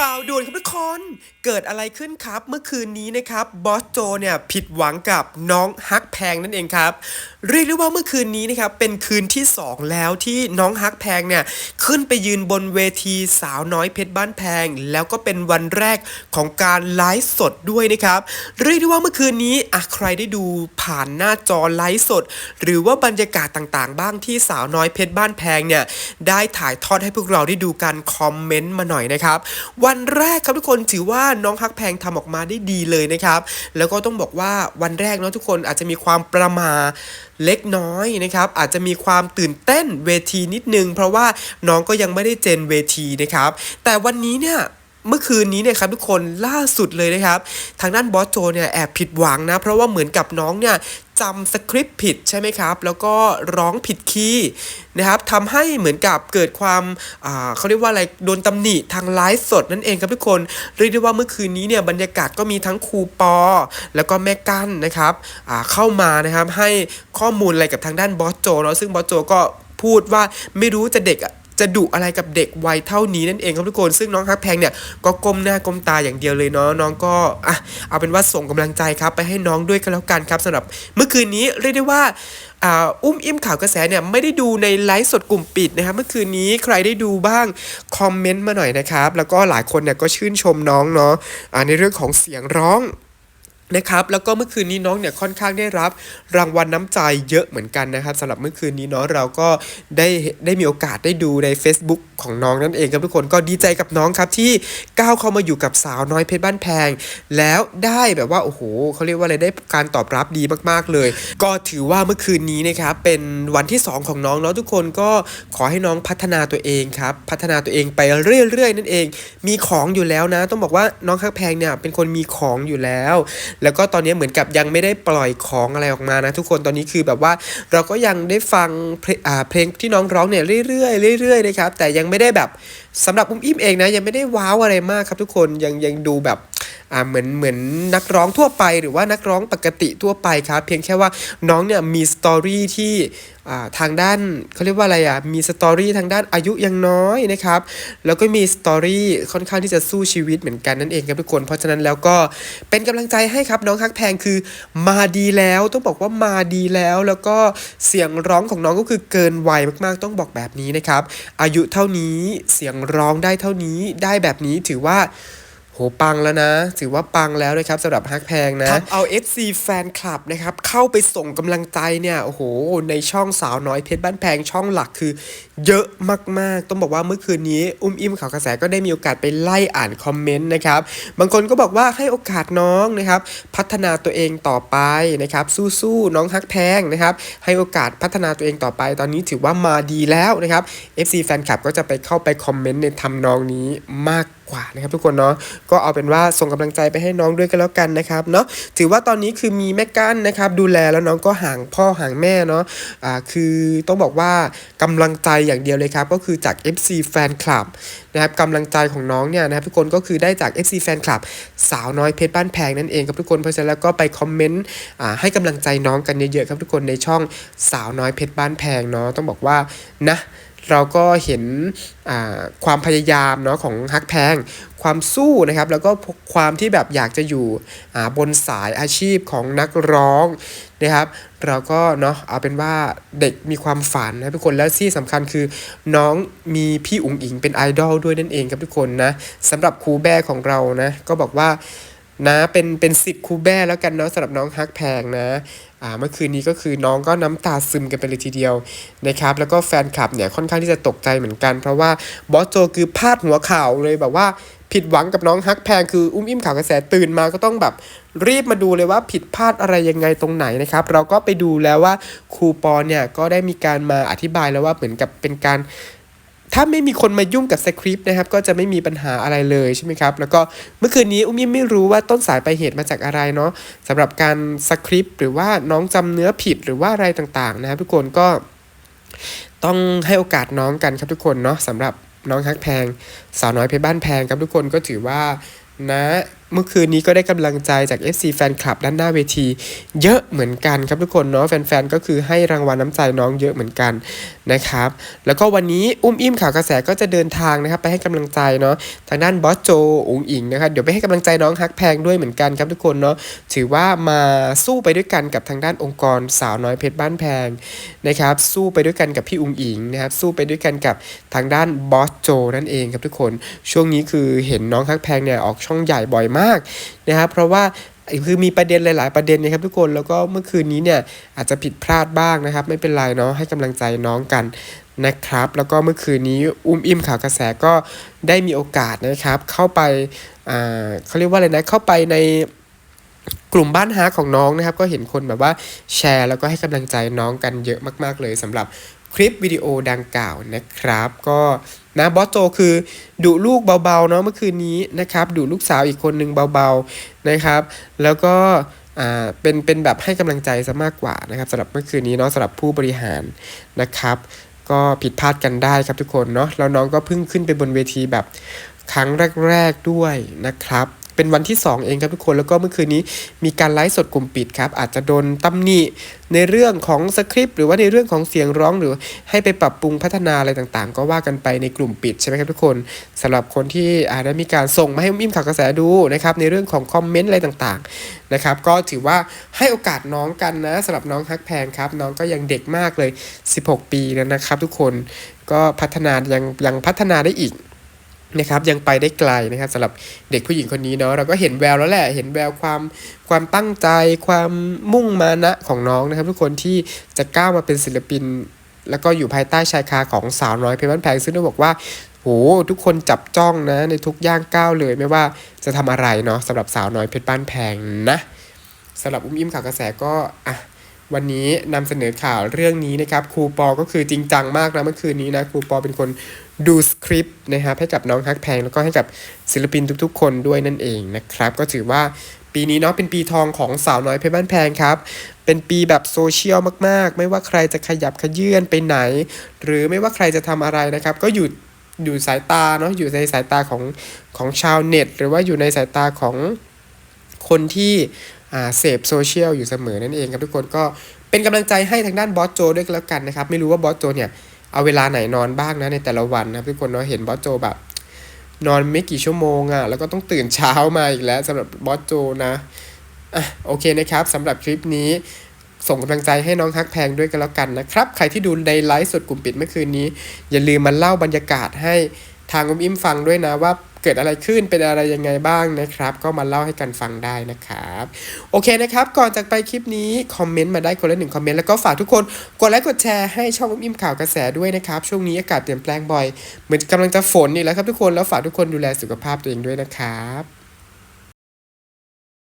ข่าวด่วนครับทุกคน เกิดอะไรขึ้นครับ เมื่อคืนนี้นะครับบอสโจเนี่ยผิดหวังกับน้องฮักแพงนั่นเองครับ เรียกได้ว่าเมื่อคืนนี้นะครับเป็นคืนที่ 2 แล้วที่น้องฮักแพงเนี่ยขึ้นไปยืนบนเวทีสาวน้อยเพชรบ้านแพง แล้วก็เป็นวันแรกของการไลฟ์สดด้วยนะครับเรียกได้ว่าเมื่อคืนนี้อะใครได้ดูผ่านหน้าจอไลฟ์สด หรือว่าบรรยากาศต่างๆ บ้างที่สาวน้อยเพชรบ้านแพงเนี่ยได้ถ่ายทอดให้พวกเราได้ดูกันคอมเมนต์มาหน่อยนะครับวัันแรกครับทุกคนถือว่าน้องฮักแพงทำออกมาได้ดีเลยนะครับ แล้วก็ต้องบอกว่าวันแรกเนาะทุกคนอาจจะมีความประมาเล็กน้อยนะครับ อาจจะมีความตื่นเต้นเวทีนิดนึง เพราะว่าน้องก็ยังไม่ได้เจนเวทีนะครับ แต่วันนี้เนี่ย เมื่อคืนนี้เนี่ยครับทุกคนล่าสุดเลยนะครับ ทางด้านบอสโจเนี่ยแอบผิดหวังนะ เพราะว่าเหมือนกับน้องเนี่ยจำสคริปต์ผิดใช่ไหมครับ แล้วก็ร้องผิดคีย์นะครับทำให้เหมือนกับเกิดความอ่าเขาเรียกว่าอะไรโดนตำหนิทางไลฟ์สดนั่นเองครับทุกคนเรียกได้ว่าเมื่อคืนนี้เนี่ยบรรยากาศก็มีทั้งครูปอ แล้วก็แม่กั้นนะครับอ่าเข้ามานะครับให้ข้อมูลอะไรกับทางด้านบอสโจเนาะซึ่งบอสโจก็พูดว่าไม่รู้จะเด็กอะ จะดุอะไรกับเด็กวัยเท่านี้นั่นเองครับทุกคน ซึ่งน้องฮักแพงเนี่ยก็ก้มหน้าก้มตาอย่างเดียวเลยเนาะน้องก็อะเอาเป็นว่าส่งกำลังใจครับไปให้น้องด้วยกันแล้วกันครับสำหรับเมื่อคืนนี้เรียกได้ว่าอ่าอุ้มอิ่มข่าวกระแสเนี่ยไม่ได้ดูในไลฟ์สดกลุ่มปิดนะครับเมื่อคืนนี้ใครได้ดูบ้างคอมเมนต์มาหน่อยนะครับ แล้วก็หลายคนเนี่ยก็ชื่นชมน้องเนาะอ่าในเรื่องของเสียงร้อง นะครับแล้วก็เมื่อคืนนี้น้องเนี่ยค่อนข้างได้รับรางวัลน้ำใจเยอะเหมือนกันนะครับสำหรับเมื่อคืนนี้เนาะเราก็ได้ได้มีโอกาสได้ดูใน Facebook ของน้องนั่นเองครับทุกคนก็ดีใจกับน้องครับที่ก้าวเข้ามาอยู่กับสาวน้อยเพชรบ้านแพง แล้วได้แบบว่าโอ้โหเขาเรียกว่าอะไรได้การตอบรับดีมากๆเลย ก็ถือว่าเมื่อคืนนี้นะครับเป็นวันที่ 2 ของน้องเนาะทุกคนก็ขอให้น้องพัฒนาตัวเองครับพัฒนาตัวเองไปเรื่อยๆนั่นเอง มีของอยู่แล้วนะ ต้องบอกว่าน้องข้างแพงเนี่ยเป็นคนมีของอยู่แล้วแล้วก็ตอนนี้เหมือนกับยังไม่ได้ปล่อยของอะไรออกมานะทุกคนตอนนี้คือแบบว่าเราก็ยังได้ฟังเพลงอ่าเพลงที่น้องร้องเนี่ยเรื่อยๆเรื่อยๆนะครับแต่ยังไม่ได้แบบสำหรับอุ้มอิ่มเองนะยังไม่ได้ว้าวอะไรมากครับทุกคนยังยังดูแบบ อ่าเหมือนเหมือนนักร้องทั่วไปหรือว่านักร้องปกติทั่วไปครับ เพียงแค่ว่าน้องเนี่ยมีสตอรี่ที่อ่าทางด้านเขาเรียกว่าอะไรอะมีสตอรี่ทางด้านอายุยังน้อยนะครับแล้วก็มีสตอรี่ค่อนข้างที่จะสู้ชีวิตเหมือนกันนั่นเองครับทุกคนเพราะฉะนั้นแล้วก็เป็นกำลังใจให้ครับน้องฮักแพงคือมาดีแล้วต้องบอกว่ามาดีแล้ว แล้วก็เสียงร้องของน้องก็คือเกินวัยมากๆ ต้องบอกแบบนี้นะครับ อายุเท่านี้เสียงร้องได้เท่านี้ได้แบบนี้ถือว่า หปังแล้วนะ ถือว่าปังแล้วนะครับสำหรับฮักแพงนะทำเอา FC แฟนคลับนะครับ เข้าไปส่งกำลังใจเนี่ย โอ้โห ในช่องสาวน้อยเพชรบ้านแพงช่องหลักคือ เยอะมากๆ ต้องบอกว่าเมื่อคืนนี้ อุ้มอิ่มข่าวกระแสก็ได้มีโอกาสไปไล่อ่านคอมเมนต์นะครับ บางคนก็บอกว่าให้โอกาสน้องนะครับ พัฒนาตัวเองต่อไปนะครับ สู้ๆน้องฮักแพงนะครับ ให้โอกาสพัฒนาตัวเองต่อไป ตอนนี้ถือว่ามาดีแล้วนะครับ FC แฟนคลับก็จะไปเข้าไปคอมเมนต์ในทำนองนี้มากกว่านะครับทุกคนเนาะก็เอาเป็นว่าส่งกำลังใจไปให้น้องด้วยกันแล้วกันนะครับเนาะถือว่าตอนนี้คือมีแม่กั้นนะครับ ดูแลแล้วน้องก็ห่างพ่อห่างแม่เนาะอ่าคือต้องบอกว่ากำลังใจอย่างเดียวเลยครับ ก็คือจาก FC แฟนคลับนะครับกำลังใจของน้องเนี่ยนะครับทุกคนก็คือได้จาก FC แฟนคลับสาวน้อยเพชรบ้านแพงนั่นเองครับทุกคนเพราะฉะนั้นแล้วก็ไปคอมเมนต์ให้กำลังใจน้องกันเยอะๆครับทุกคนในช่องสาวน้อยเพชรบ้านแพงเนาะต้องบอกว่านะเราก็เห็นความพยายามเนาะของฮักแพง ความสู้นะครับ แล้วก็ความที่แบบอยากจะอยู่บนสายอาชีพของนักร้องนะครับ เราก็เนาะเอาเป็นว่าเด็กมีความฝันนะทุกคนแล้วที่สำคัญคือน้องมีพี่อุ๋งอิงเป็นไอดอลด้วยนั่นเองครับทุกคนนะสำหรับครูแบ้ของเรานะก็บอกว่านะเป็นเป็นสิบคูแบ้แล้วกันเนาะสำหรับน้องฮักแพงนะอ่าเมื่อคืนนี้ก็คือน้องก็น้ำตาซึมกันไปเลยทีเดียวนะครับแล้วก็แฟนคลับเนี่ยค่อนข้างที่จะตกใจเหมือนกัน เพราะว่าบอสโจคือพาดหัวข่าวเลยแบบว่า ผิดหวังกับน้องฮักแพงคืออุ้มอิ่มข่าวกระแสตื่นมาก็ต้องแบบรีบมาดูเลยว่าผิดพลาดอะไรยังไงตรงไหนนะครับ เราก็ไปดูแล้วว่าครูปอเนี่ยก็ได้มีการมาอธิบายแล้วว่าเหมือนกับเป็นการถ้าไม่มีคนมายุ่งกับสคริปต์นะครับ ก็จะไม่มีปัญหาอะไรเลยใช่ไหมครับ แล้วก็เมื่อคืนนี้อุ้มยิ้มไม่รู้ว่าต้นสายปลายเหตุมาจากอะไรเนาะสำหรับการสคริปต์หรือว่าน้องจำเนื้อผิดหรือว่าอะไรต่างๆ นะครับทุกคนก็ต้องให้โอกาสน้องกันครับทุกคนเนาะสำหรับ น้องฮักแพง สาวน้อยเพชรบ้านแพงครับทุกคนก็ถือว่านะ เมื่อคืนนี้ก็ได้กำลังใจจาก FC แฟนคลับด้านหน้าเวที เยอะเหมือนกันครับทุกคนเนาะแฟนๆก็คือให้รางวัลน้ำใจน้องเยอะเหมือนกันนะครับ แล้วก็วันนี้อุ้มอิ่มข่าวกระแสก็จะเดินทางนะครับไปให้กำลังใจเนาะทางด้านบอสโจอุ๋งอิงนะครับเดี๋ยวไปให้กำลังใจน้องฮักแพงด้วยเหมือนกันครับทุกคนเนาะถือว่ามาสู้ไปด้วยกันกับทางด้านองค์กรสาวน้อยเพชรบ้านแพงนะครับสู้ไปด้วยกันกับพี่อุ๋งอิงนะครับสู้ไปด้วยกันกับทางด้านบอสโจนั่นเองครับทุกคน ช่วงนี้คือเห็นน้องฮักแพงเนี่ยออกช่องใหญ่บ่อยมากนะครับ เพราะว่าคือมีประเด็นหลาย ๆ ประเด็นนะครับทุกคนแล้วก็เมื่อคืนนี้เนี่ยอาจจะผิดพลาดบ้างนะครับ ไม่เป็นไรเนาะให้กำลังใจน้องกันนะครับ แล้วก็เมื่อคืนนี้อุ้มอิ่มข่าวกระแสก็ได้มีโอกาสนะครับ เข้าไปอ่าเขาเรียกว่าอะไรนะเข้าไปในกลุ่มบ้านฮาของน้องนะครับ ก็เห็นคนแบบว่าแชร์ แล้วก็ให้กำลังใจน้องกันเยอะมาก ๆ เลยสำหรับ คลิปวิดีโอดังกล่าวนะครับ ก็นะบอสโจคือดุลูกเบาๆเนาะเมื่อคืนนี้นะครับดุลูกสาวอีกคนนึงเบาๆนะครับ แล้วก็เป็นเป็นแบบให้กำลังใจซะมากกว่านะครับสำหรับเมื่อคืนนี้เนาะสำหรับผู้บริหารนะครับ ก็ผิดพลาดกันได้ครับทุกคนเนาะแล้วน้องก็เพิ่งขึ้นไปบนเวทีแบบครั้งแรก ๆด้วยนะครับ เป็นวันที่ 2 เองครับทุกคนแล้วก็เมื่อคืนนี้มีการไลฟ์สดกลุ่มปิดครับ อาจจะโดนตำหนิในเรื่องของสคริปต์หรือว่าในเรื่องของเสียงร้องหรือให้ไปปรับปรุงพัฒนาอะไรต่างๆ ก็ว่ากันไปในกลุ่มปิดใช่ไหมครับทุกคนสำหรับคนที่อาจได้มีการส่งมาให้อิมข่าวกระแสดูนะครับในเรื่องของคอมเมนต์อะไรต่างๆนะครับก็ถือว่าให้โอกาสน้องกันนะสำหรับน้องฮักแพงครับน้องก็ยังเด็กมากเลย 16 ปีแล้วนะครับ ทุกคนก็พัฒนายังยังพัฒนาได้อีก นะครับยังไปได้ไกลนะครับสำหรับเด็กผู้หญิงคนนี้เนาะเราก็เห็นแววแล้วแหละ เห็นแววความความตั้งใจ ความมุ่งมานะของน้องนะครับ ทุกคนที่จะก้าวมาเป็นศิลปิน แล้วก็อยู่ภายใต้ชายคาของสาวน้อยเพชรบ้านแพงซึ่งต้องบอกว่าโหทุกคนจับจ้องนะในทุกย่างก้าวเลยไม่ว่าจะทำอะไรเนาะสำหรับสาวน้อยเพชรบ้านแพงนะสำหรับอุ้มอิ่มข่าวกระแสก็อะ วันนี้นำเสนอข่าวเรื่องนี้นะครับครูปอก็คือจริงจังมากนะเมื่อคืนนี้นะครูปอเป็นคนดูสคริปต์นะครับให้กับน้องฮักแพงแล้วก็ให้กับศิลปินทุกๆ คนด้วยนั่นเองนะครับ ก็ถือว่าปีนี้เนาะเป็นปีทองของสาวน้อยเพชรบ้านแพงครับ เป็นปีแบบโซเชียลมากๆ ไม่ว่าใครจะขยับขยื่นไปไหน หรือไม่ว่าใครจะทำอะไรนะครับ ก็อยู่อยู่สายตาเนาะอยู่ในสายตาของของชาวเน็ต หรือว่าอยู่ในสายตาของ คนที่เสพโซเชียลอยู่เสมอนั่นเองครับทุกคนก็เป็นกำลังใจให้ทางด้านบอสโจด้วยกันแล้วกันนะครับ ไม่รู้ว่าบอสโจเนี่ยเอาเวลาไหนนอนบ้างนะในแต่ละวันนะครับทุกคนเนาะเห็นบอสโจแบบ นอนไม่กี่ชั่วโมงอะ่ะแล้วก็ต้องตื่นเช้ามาอีกแล้วสำหรับบอสโจนะอะโอเคนะครับสำหรับคลิปนี้ส่งกำลังใจให้น้องฮักแพงด้วยกันแล้วกันนะครับ ใครที่ดูในไลฟ์สดกลุ่มปิดเมื่อคืนนี้ อย่าลืมมาเล่าบรรยากาศให้ทางอมอิมฟังด้วยนะว่า เกิดอะไรขึ้นเป็นอะไรยังไงบ้างนะครับ ก็มาเล่าให้กันฟังได้นะครับ โอเคนะครับ ก่อนจากไปคลิปนี้คอมเมนต์มาได้คนละหนึ่งคอมเมนต์แล้วก็ฝากทุกคนกดไลค์กดแชร์ให้ช่องอมอิมข่าวกระแสด้วยนะครับ ช่วงนี้อากาศเปลี่ยนแปลงบ่อย เหมือนกำลังจะฝนนี่แล้วครับทุกคนแล้วฝากทุกคนดูแลสุขภาพตัวเองด้วยนะครับ